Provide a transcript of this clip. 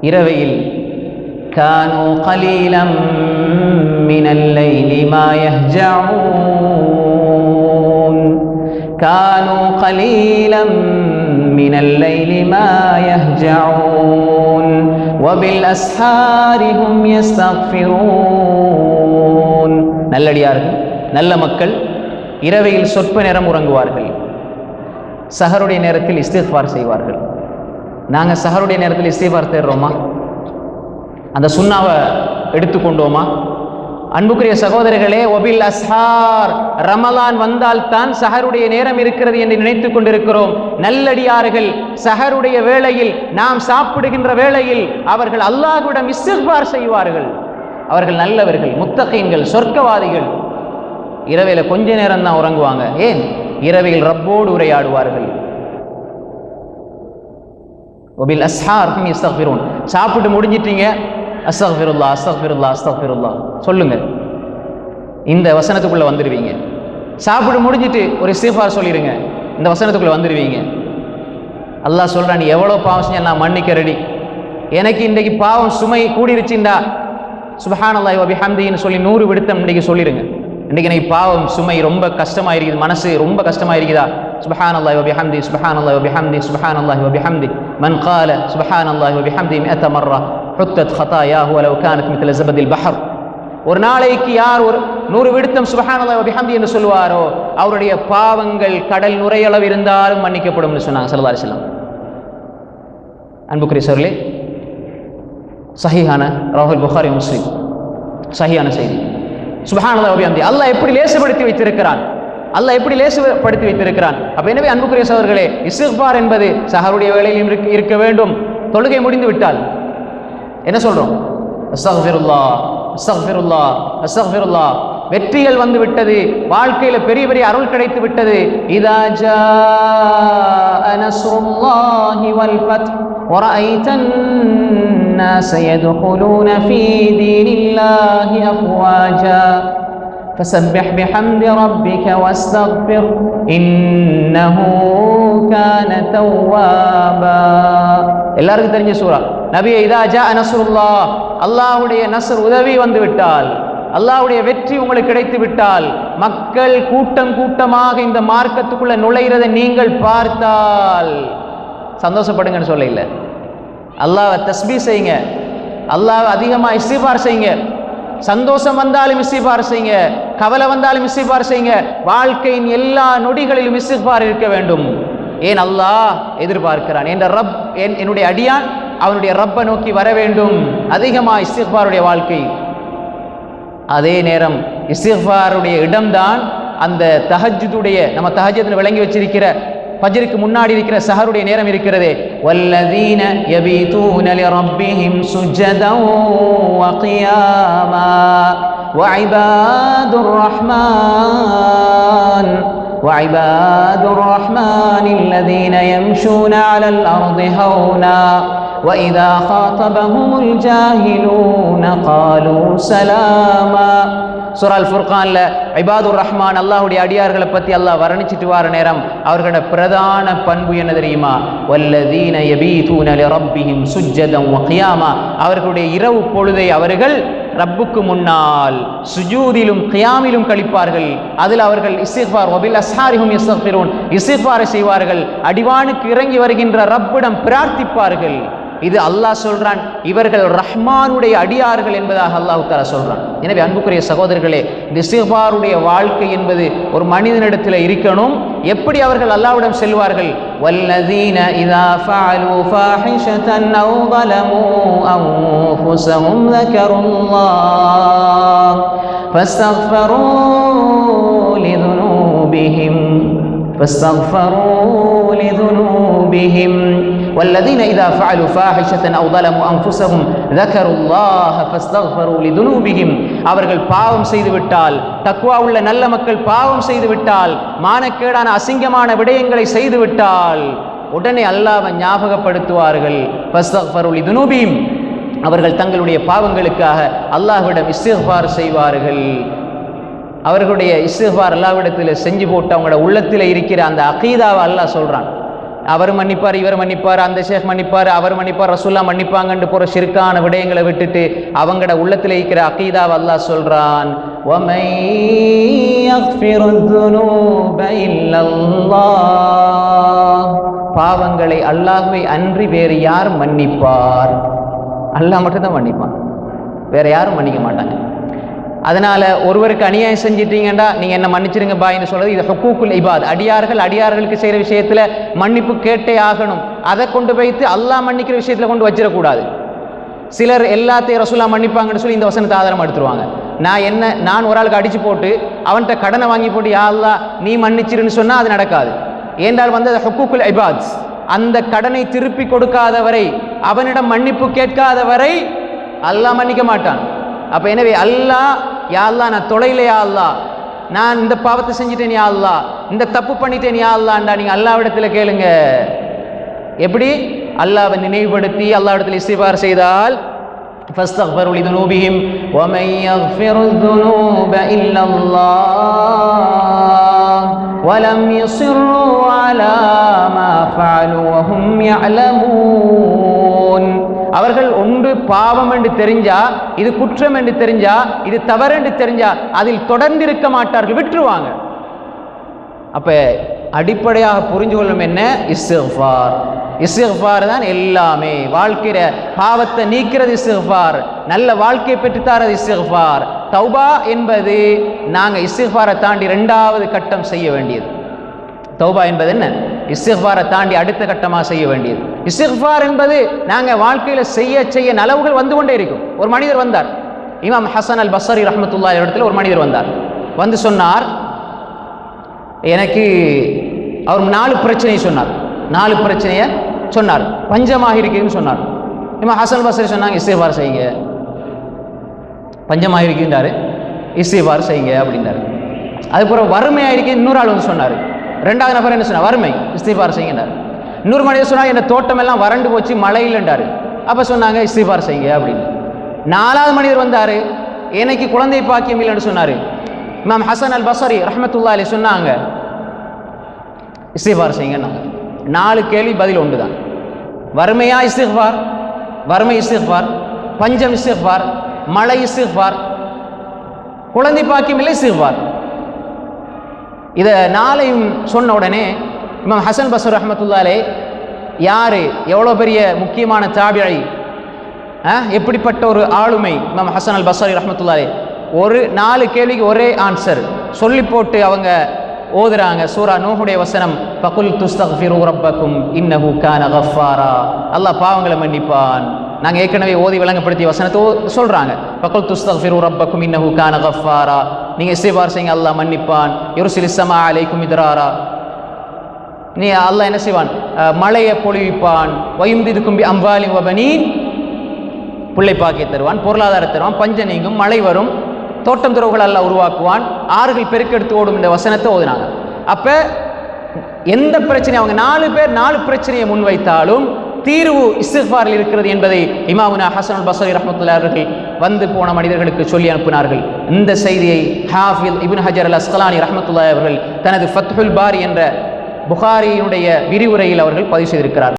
இரவையில் كانوا قليلا من الليل ما يهجعون كانوا قليلا من الليل ما يهجعون وبالأسحار هم يستغفرون நல்லடியார்கள் நல்ல மக்கள் இரவையில் சொற்ப நேரம் உறங்குவார்கள் சஹருடைய நேரத்தில் இஸ்திஃபார் செய்வார்கள் நாங்கள் சஹருடைய நேரத்தில் இஸ்திஃபார் தேடுறோமா? அந்த சுண்ணாவை எடுத்துக்கொண்டோமா? அன்புக்குரிய சகோதரர்களே ஒபில் அஸ்ஹார் ரமலான் வந்தால் தான் சஹருடைய நேரம் இருக்கிறது என்று நினைத்துக் கொண்டிருக்கிறோம். நல்லடியார்கள் சஹருடைய வேளையில் நாம் சாப்பிடுகின்ற வேளையில் அவர்கள் அல்லாஹ்விடம் இஸ்திஃபார் செய்வார்கள். அவர்கள் நல்லவர்கள் முத்தகைன்கள் சொர்க்கவாதிகள். இரவையில் கொஞ்ச நேரம் தான் உறங்குவாங்க. ஏன்? இரவையில் ரப்போடு உரையாடுவார்கள். ஒபில் அஸ்ஹார் ஹும் யஸ்தக்ஃபிரூன் சாப்பிட்டு முடிஞ்சிட்டீங்க. அஸ்தக்ஃபிருல்லா அஸ்தக்ஃபிருல்லா அஸ்தக்ஃபிருல்லா சொல்லுங்க. இந்த வசனத்துக்குள்ளே வந்துடுவீங்க சாப்பிட்டு முடிஞ்சிட்டு ஒரு இஸ்திஃபார் சொல்லிடுங்க இந்த வசனத்துக்குள்ளே வந்துடுவீங்க அல்லாஹ் சொல்கிறான் நீ எவ்வளோ பாவம் செஞ்சால் நான் மன்னிக்க ரெடி எனக்கு இன்றைக்கு பாவம் சுமை கூடிருச்சுண்டா. சுபஹானல்லாய் வ பிஹம்தின்னு சொல்லி நூறு விடுத்தம் இன்றைக்கு சொல்லிடுங்க இன்றைக்கு எனக்கு பாவம் சுமை ரொம்ப கஷ்டமா இருக்குது மனசு ரொம்ப கஷ்டமாக இருக்குதா சுபஹானல்லாய் வ பிஹம்தி சுபஹானல்லாஹி வ பிஹம்தி சுபஹானல்லாஹி வ பிஹம்தி மன் قال சுபஹானல்லாஹி வ பிஹம்தி 100 மர்ரா ஹுத்தத் خطاياه ولو كانت مثل زبد البحر ஒரு நாளைக்கு யார் ஒரு நூறு விடுத்தம் சுபஹானல்லாஹி வ பிஹம்தி என்று சொல்வாரோ அவருடைய பாவங்கள் கடல் நுரையளவு இருந்தாலும் மன்னிக்கப்படும் சொன்னாங்க ஸல்லல்லாஹு அலைஹி வஸல்லம் அன்புக்குரிய சோர்களே சஹீஹான ராகுல் புகாரி முஸ்லிம் சஹியான செய்தி சுபஹானல்லாஹ் வபிஹம்தி அல்லாஹ் எப்படி லேசுபடுத்தி வைத்திருக்கிறான் அல்லாஹ் எப்படி லேசுபடுத்தி வைத்திருக்கிறான் அப்ப எனவே அன்புக்குரிய சகோதரர்களே இஸ்திக்பார் என்பது சஹருடைய வேளையிலும் இருக்க இருக்க வேண்டும் தொழுகை முடிந்து விட்டால் என்ன சொல்றோம் அஸ்தக்ஃபிருல்லா அஸ்தக்ஃபிருல்லா அஸ்தக்ஃபிருல்லா வெற்றிகள் வந்து விட்டது வாழ்க்கையில பெரிய பெரிய அருள் கிடைத்து விட்டது இதா ஜாஅ நஸ்ருல்லாஹி வல் ஃபத் ورأيت الناس يدخلون في دين الله أفواجا فسبح بحمد ربك واستغفر إنه كان توابا எல்லாருக்கும் தெரிஞ்ச சூரா நபியை இதா ஜா நஸ்ருல்லா அல்லாஹ்வுடைய நஸ்ர் உதவி வந்து விட்டால் அல்லாஹ்வுடைய வெற்றி உங்களுக்கு கிடைத்து விட்டால் மக்கள் கூட்டம் கூட்டமாக இந்த மார்க்கத்துக்குள்ள நுழைகிறதை நீங்கள் பார்த்தால் சந்தோஷப்படுங்கன்னு சொல்ல இல்லை அல்லாஹ் தஸ்பீ செய்யுங்க அல்லாஹ் அதிகமாக இஸ்திபார் செய்யுங்க சந்தோஷம் வந்தாலும் இஸ்திபார் செய்யுங்க கவலை வந்தாலும் இஸ்திபார் செய்யுங்க. வாழ்க்கையின் எல்லா நொடிகளிலும் இஸ்திபார் இருக்க வேண்டும். ஏன் அல்லாஹ் எதிர்பார்க்கிறான்? என்ற ரப் என் என்னுடைய அடியான் அவனுடைய ரப்பை நோக்கி வர வேண்டும். அதிகமாக இஸ்திஃபாருடைய வாழ்க்கை. அதே நேரம் இஸ்திஃபாருடைய இடம்தான் அந்த தஹஜுடைய நம்ம தஹஜத்தில் விளங்கி வச்சிருக்கிற ஃபஜ்ருக்கு முன்னாடி இருக்கிற சஹருடைய நேரம் இருக்கிறதே வல்லதீன யபீதூன லிரப்பிஹிம் சுஜ்ஜதன் வகியாமா وعباد الرحمن وعباد الرحمن الذين يمشون على الأرض هونا وإذا خاطبهم الجاهلون قالوا سلاما சுரால் ஃபுர்கானில் ஃபுர்கான்ல இபாதுர் ரஹ்மான் அல்லாஹுடைய அடியார்களை பத்தி அல்லாஹ் வர்ணிச்சிட்டு வார நேரம் அவர்களோட பிரதான பண்பு என்ன தெரியுமா? வல்லதீன யபீதூன லிரப்பிஹிம் சுஜ்ஜதன் கியாமா. அவர்களுடைய இரவு பொழுதை அவர்கள் ரப்புக்கு முன்னால் சுஜூதிலும் கியாமிலும் கழிப்பார்கள். அதில் அவர்கள் இசிஃபார் ஒபில் அசாரிஹும் இசஃபிரோன் இசிஃபாரை செய்வார்கள். அடிவானுக்கு இறங்கி வருகின்ற ரப்பிடம் பிரார்த்திப்பார்கள். இது அல்லாஹ் சொல்றான் இவர்கள் ரஹ்மானுடைய அடியார்கள் என்பதாக அல்லாஹ் தாலா சொல்றான் எனவே அன்புக்குரிய சகோதரர்களே இந்த இஸ்திஃபாருடைய வாழ்க்கை என்பது ஒரு மனிதனிடத்தில் இருக்கணும் எப்படி அவர்கள் அல்லாஹ்விடம் செல்வார்கள் வல்லதீன இதா ஃபஅலு ஃபாஹிஷதன் அவு ظلموا أنفسهم ذكروا الله فاستغفروا لذنوبهم فاستغفروا لذنوبهم والذين إذا فعلوا فاحشة أو ظلموا أنفسهم ذكروا الله فاستغفروا لذنوبهم அவர்கள் பாவம் செய்து விட்டால் தக்வா உள்ள நல்ல மக்கள் பாவம் செய்து விட்டால் மானக்கேடான அசிங்கமான விடயங்களை செய்து விட்டால் உடனே அல்லாஹ்வை ஞாபகப்படுத்துவார்கள் ஃபஸ்தக்ஃபரு லிதுனூபிஹிம் அவர்கள் தங்களுடைய பாவங்களுக்காக அல்லாஹ்விடம் இஸ்திஃபார் செய்வார்கள் அவர்களுடைய இஸ்திஃபார் அல்லாவிடத்தில் செஞ்சு போட்டு அவங்களோட உள்ளத்தில் இருக்கிற அந்த அகீதாவை அல்லாஹ் சொல்கிறான் அவர் மன்னிப்பார் இவர் மன்னிப்பார் அந்த ஷேக் மன்னிப்பார் அவர் மன்னிப்பார் ரசுல்லா மன்னிப்பாங்கன்ட்டு போகிற சிறுக்கான விடயங்களை விட்டுட்டு அவங்களோட உள்ளத்தில் இருக்கிற அகீதாவை அல்லாஹ் சொல்கிறான் பாவங்களை அல்லாஹுவை அன்றி வேறு யார் மன்னிப்பார். அல்லாஹ் மட்டும்தான் மன்னிப்பான். வேற யாரும் மன்னிக்க மாட்டாங்க. அதனால் ஒருவருக்கு அநியாயம் செஞ்சிட்டீங்கன்னா நீங்கள் என்ன மன்னிச்சிருங்க பாயின்னு சொல்கிறது இது ஹக்கூக்குல் இபாத். அடியார்கள் அடியார்களுக்கு செய்கிற விஷயத்தில் மன்னிப்பு கேட்டே ஆகணும். அதை கொண்டு வைத்து அல்லாஹ் மன்னிக்கிற விஷயத்தில் கொண்டு வச்சிடக்கூடாது. சிலர் எல்லாத்தையும் ரசூலா மன்னிப்பாங்கன்னு சொல்லி இந்த வசனத்தை ஆதாரம் எடுத்துருவாங்க. நான் என்ன நான் ஒரு ஆளுக்கு அடித்து போட்டு அவன்கிட்ட கடனை வாங்கி போட்டு யா நீ மன்னிச்சிருன்னு சொன்னால் அது நடக்காது. ஏன்றால் வந்து அது ஹக்கூக்குல் இபாத். அந்த கடனை திருப்பி கொடுக்காதவரை அவனிடம் மன்னிப்பு கேட்காதவரை அல்லாஹ் மன்னிக்க மாட்டான். அப்போ எனவே அல்லாஹ் யா அல்லாஹ் நான் தொலைல யா அல்லாஹ் நான் இந்த பாவத்தை செஞ்சிட்டேன் யா அல்லாஹ் இந்த தப்பு பண்ணிட்டேன் யா அல்லாஹ்டா நீங்க அல்லாஹ்விடத்துல கேளுங்க எப்படி அல்லாஹ்வை நினைவுபடுத்தி அல்லாஹ்விடத்தில் இஸ்திஃபார் செய்தால் فاستغفروا لذنوبهم ومن يغفر الذنوب إلا الله ولم يصروا على ما فعلوا وهم يعلمون அவர்கள் ஒன்று பாவம் என்று தெரிஞ்சா இது குற்றம் என்று தெரிஞ்சா இது தவறு என்று தெரிஞ்சா அதில் தொடர்ந்து இருக்க மாட்டார்கள் விட்டுருவாங்க. அப்ப அடிப்படையாக புரிஞ்சு கொள்ளும் என்ன? இஸ்திஃபார் இஸ்திஃபார் தான் எல்லாமே. வாழ்க்கையில பாவத்தை நீக்கிறது இஸ்திஃபார் நல்ல வாழ்க்கையை பெற்றுத்தாரது இஸ்திஃபார் தௌபா என்பது நாங்கள் இஸ்திஃபாரை தாண்டி ரெண்டாவது கட்டம் செய்ய வேண்டியது. தௌபா என்பது என்ன? இஸ்திஃபாரை தாண்டி அடுத்த கட்டமாக செய்ய வேண்டியது. இஸ்திஃபார் என்பது நாங்கள் வாழ்க்கையில் செய்ய செய்ய நலவுகள் வந்து கொண்டே இருக்கும். ஒரு மனிதர் வந்தார். இமாம் ஹசன் அல் பசரி ரஹமத்துல்லா இடத்துல ஒரு மனிதர் வந்தார். வந்து சொன்னார் எனக்கு அவர் நாலு பிரச்சனையை சொன்னார். நாலு பிரச்சனையை சொன்னார். பஞ்சமாக இருக்குதுன்னு சொன்னார். இமாம் ஹசன் பசரி சொன்னாங்க இஸ்திஃபார் செய்யுங்க. பஞ்சமாக இருக்கின்றாரு இஸ்திஃபார் செய்யுங்க அப்படின்றாரு அதுக்கப்புறம் வறுமையாக இருக்கு இன்னொரு ஆள் வந்து சொன்னார். ரெண்டாவது நபர் என்ன சொன்னார்? வறுமை. இஸ்திஃபார் செய்யுங்கன்றார் இன்னொரு மனிதர் சொன்னால் என் தோட்டமெல்லாம் வறண்டு போச்சு மழை இல்லைன்றாரு அப்போ சொன்னாங்க இஸ்திஃபார் செய்யுங்க அப்படின்னு. நாலாவது மனிதர் வந்தார் எனக்கு குழந்தை பாக்கியம் இல்லைன்னு சொன்னார். இமாம் ஹசன் அல் பசரி ரஹமத்துல்லா அலி சொன்னாங்க இஸ்திஃபார் செய்யுங்கன்னாங்க நாலு கேள்வி பதில் ஒன்று தான் வறுமையா இஸ்திஃபார்? வறுமை இஸ்திஃபார். பஞ்சம் இஸ்திஃபார். மழை இஸ்திஃபார். குழந்தை பாக்கியம் இல்லை இஸ்திஃபார். இதை நாளையும் சொன்ன உடனே இமாம் ஹசன் பசர் ரஹமத்துல்லாலே யார்? எவ்வளோ பெரிய முக்கியமான தாபிழை எப்படிப்பட்ட ஒரு ஆளுமை? இமாம் ஹசன் அல் பசரி ரஹமத்துல்லாலே ஒரு நாலு கேள்விக்கு ஒரே ஆன்சர் சொல்லி போட்டு அவங்க ஓதுறாங்க. சூரா நூஹுடைய வசனம் பகுல் துஸ்தக்ஃபிரு ரப்பக்கும் இன்னஹு கான கஃபாரா அல்லாஹ் பாவங்களை மன்னிப்பான். நாங்கள் ஏற்கனவே ஓதி விளங்கப்படுத்திய வசனத்தை சொல்கிறாங்க பகுல் துஸ்தக்ஃபிரு ரப்பக்கும் இன்னஹு கான கஃபாரா நீங்கள் இஸ்திஃபார் செய்யுங்க அல்லாஹ் மன்னிப்பான். யுர்சிலிஸ் ஸமா அலைக்கும் இத்ராரா. நீ அல்லாஹ் என்ன செய்வான்? மழையை பொழிவிப்பான். வயந்து பி அம்பாலி வபனீன். பிள்ளை பாக்கிய தருவான் பொருளாதார தருவான் பஞ்ச நீங்கும் மழை வரும் தோட்டம் துறவுகள் அல்லாஹ் உருவாக்குவான் ஆறுகள் பெருக்கெடுத்து ஓடும் இந்த வசனத்தை ஓதுனாங்க. அப்போ எந்த பிரச்சனை அவங்க நாலு பேர் நாலு பிரச்சனையை முன்வைத்தாலும் தீர்வு இஸ்திஃபாரில் இருக்கிறது என்பதை இமாமுனா ஹசன் பசரி ரஹமத்துல்லா அவர்கள் வந்து போன மனிதர்களுக்கு சொல்லி அனுப்பினார்கள். இந்த செய்தியை Hafiz Ibn Hajar al Asqalani ரஹமத்துல்லா அவர்கள் தனது ஃபத்ஹுல் பாரி என்ற புகாரியினுடைய விரிவுரையில் அவர்கள் பதிவு செய்திருக்கிறார்